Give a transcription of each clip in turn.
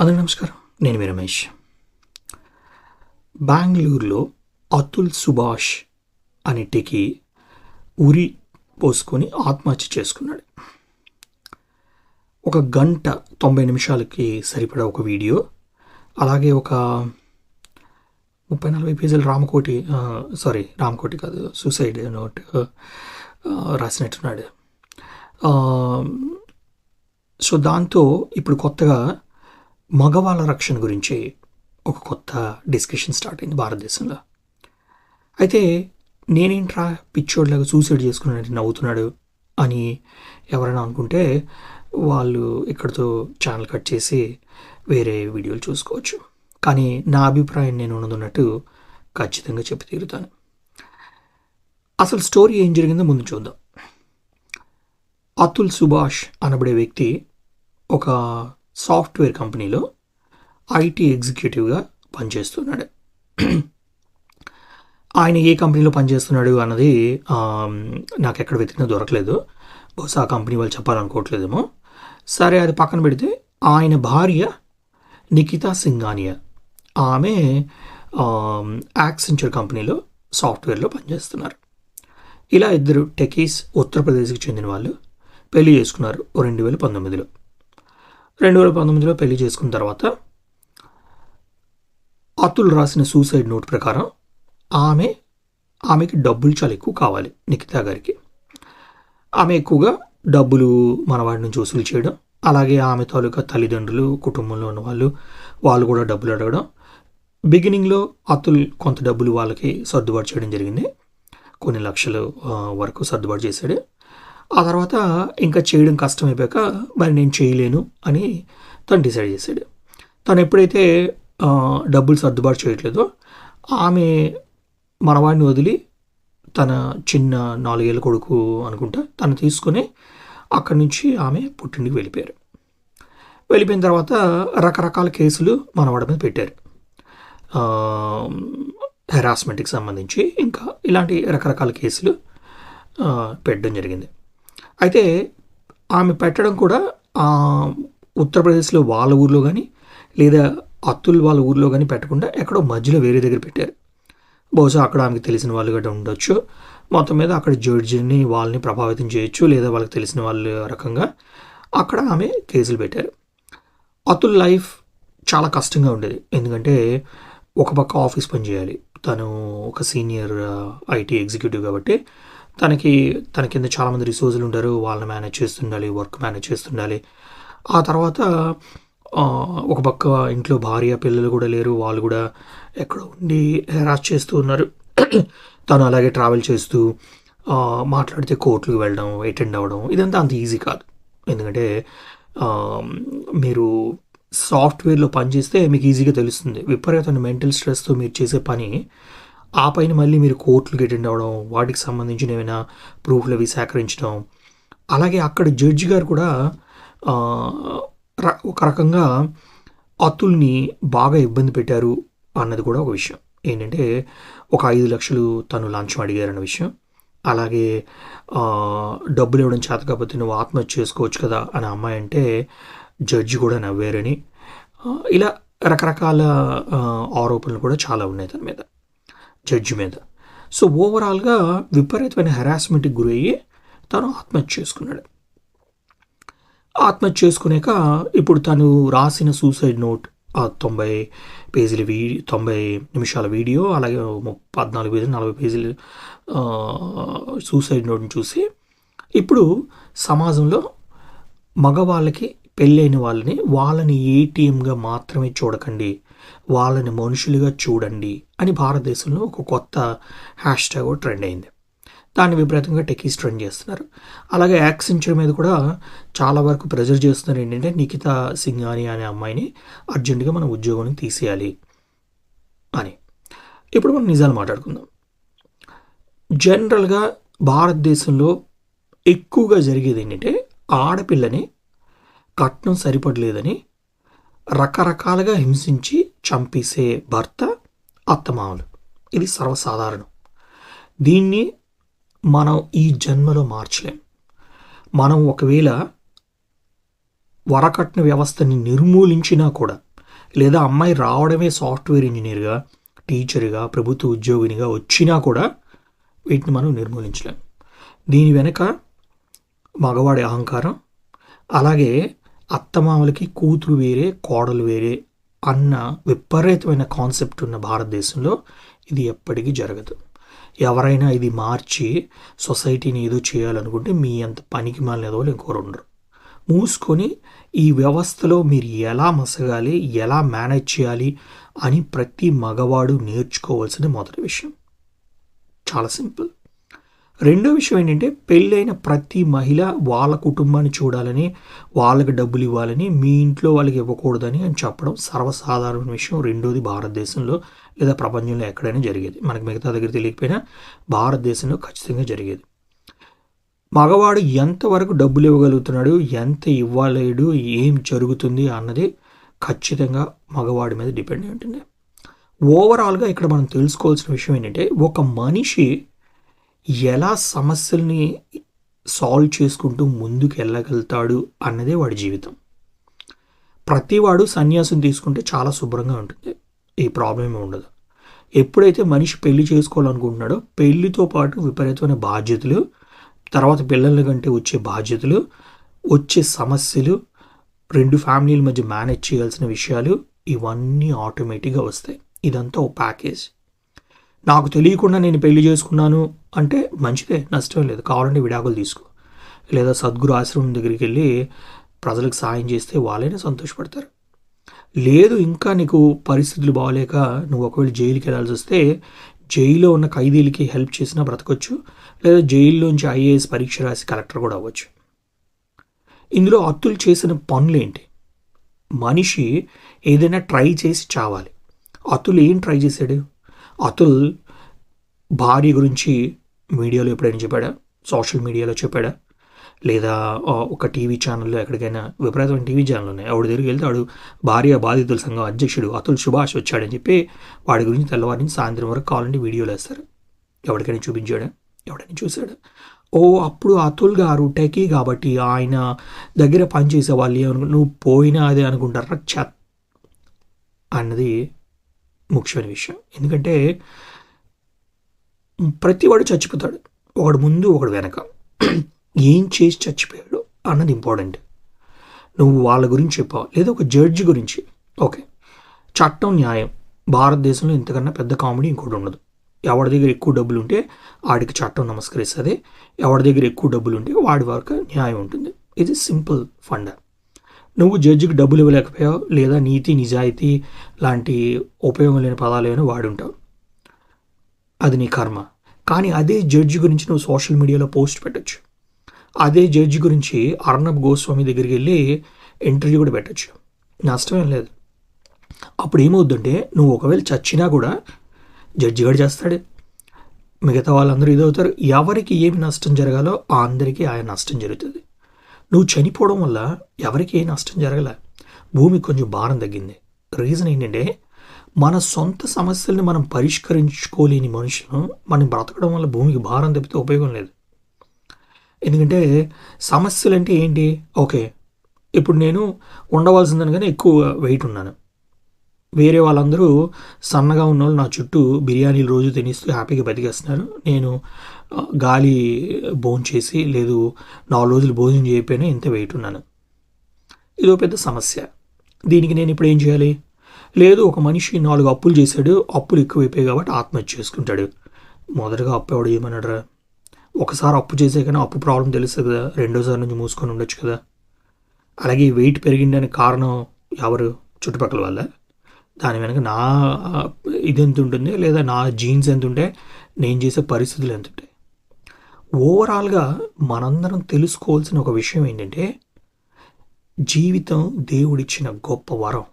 అందరూ నమస్కారం. నేను మీ రమేష్. బెంగళూరులో అతుల్ సుభాష్ అనేటికి ఉరి పోసుకొని ఆత్మహత్య చేసుకున్నాడు. ఒక గంట తొంభై నిమిషాలకి సరిపడా ఒక వీడియో అలాగే ఒక ముప్పై నలభై పేజీలు రామకోటి సారీ రామకోటి కాదు సూసైడ్ నోట్ రాసినట్టున్నాడు. సో దాంతో ఇప్పుడు కొత్తగా మగవాళ్ళ రక్షణ గురించి ఒక కొత్త డిస్కషన్ స్టార్ట్ అయింది భారతదేశంలో. అయితే నేనేంట్రా పిచ్చోడ్లాగా సూసైడ్ చేసుకున్నాడు నవ్వుతున్నాడు అని ఎవరైనా అనుకుంటే వాళ్ళు ఇక్కడితో ఛానల్ కట్ చేసి వేరే వీడియోలు చూసుకోవచ్చు. కానీ నా అభిప్రాయం నేను ఉన్నదన్నట్టు ఖచ్చితంగా చెప్పి తీరుతాను. అసలు స్టోరీ ఏం జరిగిందో ముందు చూద్దాం. అతుల్ సుభాష్ అనబడే వ్యక్తి ఒక సాఫ్ట్వేర్ కంపెనీలో ఐటీ ఎగ్జిక్యూటివ్గా పనిచేస్తున్నాడు. ఆయన ఏ కంపెనీలో పనిచేస్తున్నాడు అన్నది నాకు ఎక్కడ వెతికినా దొరకలేదు. బహుశా ఆ కంపెనీ వాళ్ళు చెప్పాలనుకోవట్లేదేమో. సరే అది పక్కన పెడితే ఆయన భార్య నిఖితా సింగానియా ఆమె యాక్సెంచర్ కంపెనీలో సాఫ్ట్వేర్లో పనిచేస్తున్నారు. ఇలా ఇద్దరు టెకీస్ ఉత్తరప్రదేశ్కి చెందిన వాళ్ళు పెళ్ళి చేసుకున్నారు రెండు వేల పంతొమ్మిదిలో. రెండు వేల పంతొమ్మిదిలో పెళ్ళి చేసుకున్న తర్వాత అతుల్ రాసిన సూసైడ్ నోట్ ప్రకారం ఆమె ఆమెకి డబ్బులు చాలా ఎక్కువ కావాలి నిఖితా గారికి. ఆమె ఎక్కువగా డబ్బులు మనవాడి నుంచి వసూలు చేయడం అలాగే ఆమె తాలూకా తల్లిదండ్రులు కుటుంబంలో ఉన్న వాళ్ళు వాళ్ళు కూడా డబ్బులు అడగడం. బిగినింగ్లో అతుల్ కొంత డబ్బులు వాళ్ళకి సర్దుబాటు చేయడం జరిగింది. కొన్ని లక్షలు వరకు సర్దుబాటు చేశాడు. ఆ తర్వాత ఇంకా చేయడం కష్టమైపోయాక మరి నేను చేయలేను అని తను డిసైడ్ చేశాడు. తను ఎప్పుడైతే డబ్బులు సర్దుబాటు చేయట్లేదో ఆమె మనవాడిని వదిలి తన చిన్న నాలుగేళ్ళ కొడుకు అనుకుంటా తను తీసుకొని అక్కడి నుంచి ఆమె పుట్టింటికి వెళ్ళిపోయారు. వెళ్ళిపోయిన తర్వాత రకరకాల కేసులు మనవాడి మీద పెట్టారు. హెరాస్మెంట్కి సంబంధించి ఇంకా ఇలాంటి రకరకాల కేసులు పెట్టడం జరిగింది. అయితే ఆమె పెట్టడం కూడా ఉత్తరప్రదేశ్లో వాళ్ళ ఊర్లో కానీ లేదా అత్తుల్ వాళ్ళ ఊర్లో కానీ పెట్టకుండా ఎక్కడో మధ్యలో వేరే దగ్గర పెట్టారు. బహుశా అక్కడ ఆమెకు తెలిసిన వాళ్ళు గట్రా ఉండొచ్చు. మొత్తం మీద అక్కడ జడ్జిని వాళ్ళని ప్రభావితం చేయొచ్చు లేదా వాళ్ళకి తెలిసిన వాళ్ళ రకంగా అక్కడ ఆమె కేసులు పెట్టారు. అతుల్ లైఫ్ చాలా కష్టంగా ఉండేది. ఎందుకంటే ఒక పక్క ఆఫీస్ పని చేయాలి. తను ఒక సీనియర్ ఐటీ ఎగ్జిక్యూటివ్ కాబట్టి తనకి తన కింద చాలామంది రిసోర్సులు ఉంటారు. వాళ్ళని మేనేజ్ చేస్తుండాలి వర్క్ మేనేజ్ చేస్తుండాలి. ఆ తర్వాత ఒక పక్క ఇంట్లో భార్య పిల్లలు కూడా లేరు. వాళ్ళు కూడా ఎక్కడో ఉండి హెరాస్ చేస్తూ ఉన్నారు. తను అలాగే ట్రావెల్ చేస్తూ మాట్లాడితే కోర్టులకు వెళ్ళడం అటెండ్ అవ్వడం ఇదంతా అంత ఈజీ కాదు. ఎందుకంటే మీరు సాఫ్ట్వేర్లో పనిచేస్తే మీకు ఈజీగా తెలుస్తుంది. విపరీతమైన మెంటల్ స్ట్రెస్తో మీరు చేసే పని ఆ పైన మళ్ళీ మీరు కోర్టులకు అటెండ్ అవ్వడం వాటికి సంబంధించిన ఏమైనా ప్రూఫ్లు అవి సేకరించడం. అలాగే అక్కడ జడ్జి గారు కూడా ర- ఒక రకంగా అతుల్ని బాగా ఇబ్బంది పెట్టారు అన్నది కూడా ఒక విషయం. ఏంటంటే ఒక ఐదు లక్షలు తను లంచం అడిగారన్న విషయం. అలాగే డబ్బులు ఇవ్వడం చేత కాకపోతే నువ్వు ఆత్మహత్య చేసుకోవచ్చు కదా అని అమ్మాయి అంటే జడ్జి కూడా నవ్వారని. ఇలా రకరకాల ఆరోపణలు కూడా చాలా ఉన్నాయి దాని మీద. జడ్జి మీద సో ఓవరాల్గా విపరీతమైన హెరాస్మెంట్కి గురయ్యి తను ఆత్మహత్య చేసుకున్నాడు. ఆత్మహత్య చేసుకునేక ఇప్పుడు తను రాసిన సూసైడ్ నోట్ ఆ తొంభై పేజీల వీ తొంభై నిమిషాల వీడియో అలాగే పద్నాలుగు పేజీలు నలభై పేజీలు సూసైడ్ నోట్ని చూసి ఇప్పుడు సమాజంలో మగవాళ్ళకి పెళ్ళైన వాళ్ళని వాళ్ళని ఏటీఎంగా మాత్రమే చూడకండి. వాళ్ళని మనుషులుగా చూడండి అని భారతదేశంలో ఒక కొత్త హ్యాష్ ట్యాగ్ ట్రెండ్ అయింది. దాన్ని విపరీతంగా టెకీస్ ట్రెండ్ చేస్తున్నారు. అలాగే యాక్సెంచర్ మీద కూడా చాలా వరకు ప్రెజర్ చేస్తున్నారు ఏంటంటే నిఖితా సింగాని అనే అమ్మాయిని అర్జెంటుగా మన ఉద్యోగానికి తీసేయాలి అని. ఇప్పుడు మనం నిజాలు మాట్లాడుకుందాం. జనరల్గా భారతదేశంలో ఎక్కువగా జరిగేది ఏంటంటే ఆడపిల్లని కట్నం సరిపడలేదని రకరకాలుగా హింసించి చంపేసే భర్త అత్తమామలు. ఇది సర్వసాధారణం. దీన్ని మనం ఈ జన్మలో మార్చలేం. మనం ఒకవేళ వరకట్న వ్యవస్థని నిర్మూలించినా కూడా లేదా అమ్మాయి రావడమే సాఫ్ట్వేర్ ఇంజనీర్గా టీచర్గా ప్రభుత్వ ఉద్యోగినిగా వచ్చినా కూడా వీటిని మనం నిర్మూలించలేం. దీని వెనుక మగవాడి అహంకారం అలాగే అత్తమామలకి కూతురు వేరే కోడలు వేరే అన్న విపరీతమైన కాన్సెప్ట్ ఉన్న భారతదేశంలో ఇది ఎప్పటికీ జరగదు. ఎవరైనా ఇది మార్చి సొసైటీని ఏదో చేయాలనుకుంటే మీ అంత పనికి మాలిన ఏదో ఇంకోరు ఉండరు. మూసుకొని ఈ వ్యవస్థలో మీరు ఎలా మసగాలి ఎలా మేనేజ్ చేయాలి అని ప్రతి మగవాడు నేర్చుకోవాల్సిన మొదటి విషయం. చాలా సింపుల్. రెండో విషయం ఏంటంటే పెళ్ళైన ప్రతి మహిళ వాళ్ళ కుటుంబాన్ని చూడాలని వాళ్ళకి డబ్బులు ఇవ్వాలని మీ ఇంట్లో వాళ్ళకి ఇవ్వకూడదని అని చెప్పడం సర్వసాధారణ విషయం. రెండోది భారతదేశంలో లేదా ప్రపంచంలో ఎక్కడైనా జరిగేది. మనకు మిగతా దగ్గర తెలియకపోయినా భారతదేశంలో ఖచ్చితంగా జరిగేది. మగవాడు ఎంతవరకు డబ్బులు ఇవ్వగలుగుతున్నాడు ఎంత ఇవ్వలేడు ఏం జరుగుతుంది అన్నది ఖచ్చితంగా మగవాడి మీద డిపెండ్ అయి ఉంటుంది. ఓవరాల్గా ఇక్కడ మనం తెలుసుకోవాల్సిన విషయం ఏంటంటే ఒక మనిషి ఎలా సమస్యల్ని సాల్వ్ చేసుకుంటూ ముందుకు వెళ్ళగలుగుతాడు అన్నదే వాడి జీవితం. ప్రతివాడు సన్యాసం తీసుకుంటే చాలా శుభ్రంగా ఉంటుంది. ఈ ప్రాబ్లం ఉండదు. ఎప్పుడైతే మనిషి పెళ్ళి చేసుకోవాలనుకుంటున్నాడో పెళ్ళితో పాటు విపరీతమైన బాధ్యతలు తర్వాత పిల్లల కంటే వచ్చే బాధ్యతలు వచ్చే సమస్యలు రెండు ఫ్యామిలీల మధ్య మేనేజ్ చేయాల్సిన విషయాలు ఇవన్నీ ఆటోమేటిక్గా వస్తాయి. ఇదంతా ఓ ప్యాకేజ్. నాకు తెలియకుండా నేను పెళ్ళి చేసుకున్నాను అంటే మంచిదే నష్టం లేదు. కావాలంటే విడాకులు తీసుకో. లేదా సద్గురు ఆశ్రమం దగ్గరికి వెళ్ళి ప్రజలకు సాయం చేస్తే వాళ్ళైనా సంతోషపడతారు. లేదు ఇంకా నీకు పరిస్థితులు బాగలేక నువ్వు ఒకవేళ జైలుకి వెళ్ళాల్సి వస్తే జైల్లో ఉన్న ఖైదీలకి హెల్ప్ చేసినా బ్రతకొచ్చు. లేదా జైల్లోంచి ఐఏఎస్ పరీక్ష రాసి కలెక్టర్ కూడా అవ్వచ్చు. ఇందులో అతుల్ చేసిన పనులేంటి? మనిషి ఏదైనా ట్రై చేసి చావాలి. అతుల్ ఏం ట్రై చేశాడు? అతుల్ భార్య గురించి మీడియాలో ఎప్పుడైనా చెప్పాడా? సోషల్ మీడియాలో చెప్పాడా? లేదా ఒక టీవీ ఛానల్లో ఎక్కడికైనా విపరీతమైన టీవీ ఛానల్ ఉన్నాయి ఆవిడ దగ్గరికి వెళ్తే వాడు భార్య బాధితుల సంఘం అధ్యక్షుడు అతుల్ సుభాష్ వచ్చాడని చెప్పి వాడి గురించి తెల్లవారి నుంచి సాయంత్రం వరకు కావాలంటే వీడియోలు వేస్తారు ఎవరికైనా చూపించాడా? ఎవడైనా చూశాడు? ఓ అప్పుడు అతుల్ గారు టెకీ కాబట్టి ఆయన దగ్గర పనిచేసే వాళ్ళు ఏమనుకు నువ్వు పోయినా అదే అనుకుంటారా? చెత్ అన్నది ముఖ్యమైన విషయం. ఎందుకంటే ప్రతివాడు చచ్చిపోతాడు. ఒకడు ముందు ఒకడు వెనక. ఏం చేసి చచ్చిపోయాడు అన్నది ఇంపార్టెంట్. నువ్వు వాళ్ళ గురించి చెప్పావు లేదా ఒక జడ్జి గురించి. ఓకే. చట్టం న్యాయం. భారతదేశంలో ఇంతకన్నా పెద్ద కామెడీ ఇంకోటి ఉండదు. ఎవరి దగ్గర ఎక్కువ డబ్బులు ఉంటే వాడికి చట్టం నమస్కరిస్తుంది. ఎవరి దగ్గర ఎక్కువ డబ్బులు ఉంటే వాడి వరకు న్యాయం ఉంటుంది. ఇది సింపుల్ ఫండ. నువ్వు జడ్జికి డబ్బులు ఇవ్వలేకపోయావు లేదా నీతి నిజాయితీ లాంటి ఉపయోగం లేని పదాలు ఏమైనా వాడి ఉంటావు అది నీ కర్మ. కానీ అదే జడ్జి గురించి నువ్వు సోషల్ మీడియాలో పోస్ట్ పెట్టచ్చు. అదే జడ్జి గురించి అర్ణబ్ గోస్వామి దగ్గరికి వెళ్ళి ఇంటర్వ్యూ కూడా పెట్టచ్చు. నష్టమేం లేదు. అప్పుడు ఏమవుద్దంటే నువ్వు ఒకవేళ చచ్చినా కూడా జడ్జి గడు చేస్తాడు. మిగతా వాళ్ళందరూ ఇదవుతారు. ఎవరికి ఏమి నష్టం జరగాలో అందరికీ ఆయన నష్టం జరుగుతుంది. నువ్వు చనిపోవడం వల్ల ఎవరికి ఏ నష్టం జరగలే? భూమి కొంచెం భారం తగ్గింది. రీజన్ ఏంటంటే మన సొంత సమస్యల్ని మనం పరిష్కరించుకోలేని మనుషులు మనం బ్రతకడం వల్ల భూమికి భారం తప్పితే ఉపయోగం లేదు. ఎందుకంటే సమస్యలు అంటే ఏంటి? ఓకే ఇప్పుడు నేను ఉండవలసిందనగానే ఎక్కువ వెయిట్ ఉన్నాను. వేరే వాళ్ళందరూ సన్నగా ఉన్న వాళ్ళు నా చుట్టూ బిర్యానీలు రోజు తినిస్తూ హ్యాపీగా బతికేస్తున్నారు. నేను గాలి భోజనం చేసి లేదు నాలుగు రోజులు భోజనం చేయకపోయినా ఇంత వెయిట్ ఉన్నాను. ఇదో పెద్ద సమస్య. దీనికి నేను ఇప్పుడు ఏం చేయాలి? లేదు ఒక మనిషి నాలుగు అప్పులు చేశాడు అప్పులు ఎక్కువైపోయాయి కాబట్టి ఆత్మహత్య చేసుకుంటాడు. మొదటగా అప్పు ఎవడు ఏమన్నాడురా ఒకసారి అప్పు చేసే కానీ అప్పు ప్రాబ్లం తెలుస్తుంది కదా రెండోసారి నుంచి మూసుకొని ఉండొచ్చు కదా. అలాగే వెయిట్ పెరిగిందని కారణం ఎవరు? చుట్టుపక్కల వల్ల దాని వెనక నా ఇది ఎంత ఉంటుంది లేదా నా జీన్స్ ఎంత ఉంటే నేను చేసే పరిస్థితులు ఎంత ఉంటాయి? ఓవరాల్గా మనందరం తెలుసుకోవాల్సిన ఒక విషయం ఏంటంటే జీవితం దేవుడిచ్చిన గొప్ప వరం.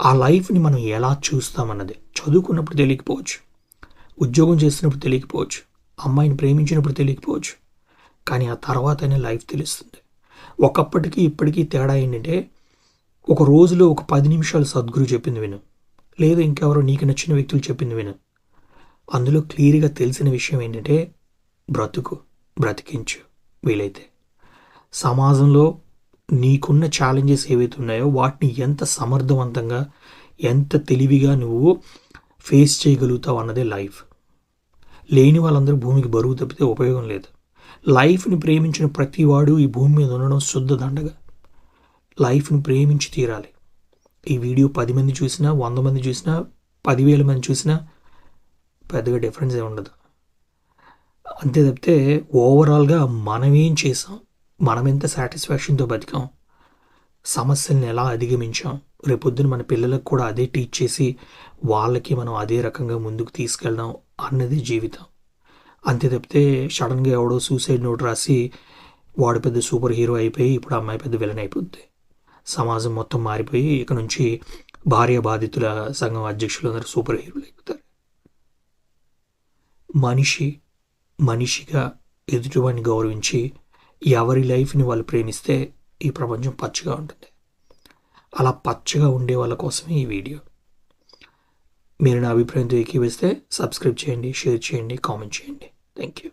ఆ లైఫ్ని మనం ఎలా చూస్తామన్నది చదువుకున్నప్పుడు తెలియకపోవచ్చు ఉద్యోగం చేస్తున్నప్పుడు తెలియకపోవచ్చు అమ్మాయిని ప్రేమించినప్పుడు తెలియకపోవచ్చు కానీ ఆ తర్వాతనే లైఫ్ తెలుస్తుంది. ఒకప్పటికి ఇప్పటికీ తేడా ఏంటంటే ఒక రోజులో ఒక పది నిమిషాలు సద్గురు చెప్పింది విను లేదా ఇంకెవరో నీకు నచ్చిన వ్యక్తులు చెప్పింది విను. అందులో క్లియర్గా తెలిసిన విషయం ఏంటంటే బ్రతుకు బ్రతికించు వీలైతే. సమాజంలో నీకున్న ఛాలెంజెస్ ఏవైతే ఉన్నాయో వాటిని ఎంత సమర్థవంతంగా ఎంత తెలివిగా నువ్వు ఫేస్ చేయగలుగుతావు అన్నదే లైఫ్ లేని వాళ్ళందరూ భూమికి బరువు తప్పితే ఉపయోగం లేదు. లైఫ్ని ప్రేమించిన ప్రతి వాడు ఈ భూమి మీద ఉండడం శుద్ధ దండగా. లైఫ్ని ప్రేమించి తీరాలి. ఈ వీడియో పది మంది చూసినా వంద మంది చూసినా పదివేల మంది చూసినా పెద్దగా డిఫరెన్స్ ఏమి ఉండదు. అంతే తప్పితే ఓవరాల్గా మనం ఏం చేసాం? మనం ఎంత సాటిస్ఫాక్షన్తో బతికాం? సమస్యలను ఎలా అధిగమించాం? రేపొద్దున మన పిల్లలకు కూడా అదే టీచ్ చేసి వాళ్ళకి మనం అదే రకంగా ముందుకు తీసుకెళ్దాం అన్నది జీవితం. అంతే తప్పితే సడన్గా ఎవడో సూసైడ్ నోట్ రాసి వాడు పెద్ద సూపర్ హీరో అయిపోయి ఇప్పుడు అమ్మాయి పెద్ద విలన్ అయిపోద్ది. సమాజం మొత్తం మారిపోయి ఇక నుంచి భార్య బాధితుల సంఘం అధ్యక్షులు అందరూ సూపర్ హీరోలు అయిపోతారు. మనిషి మనిషిగా ఎదుటివాడిని గౌరవించి ఎవరి లైఫ్ని వాళ్ళు ప్రేమిస్తే ఈ ప్రపంచం పచ్చగా ఉంటుంది. అలా పచ్చగా ఉండే వాళ్ళ కోసమే ఈ వీడియో. మీరు నా అభిప్రాయంతో ఏకీవేస్తే సబ్స్క్రైబ్ చేయండి షేర్ చేయండి కామెంట్ చేయండి. Thank you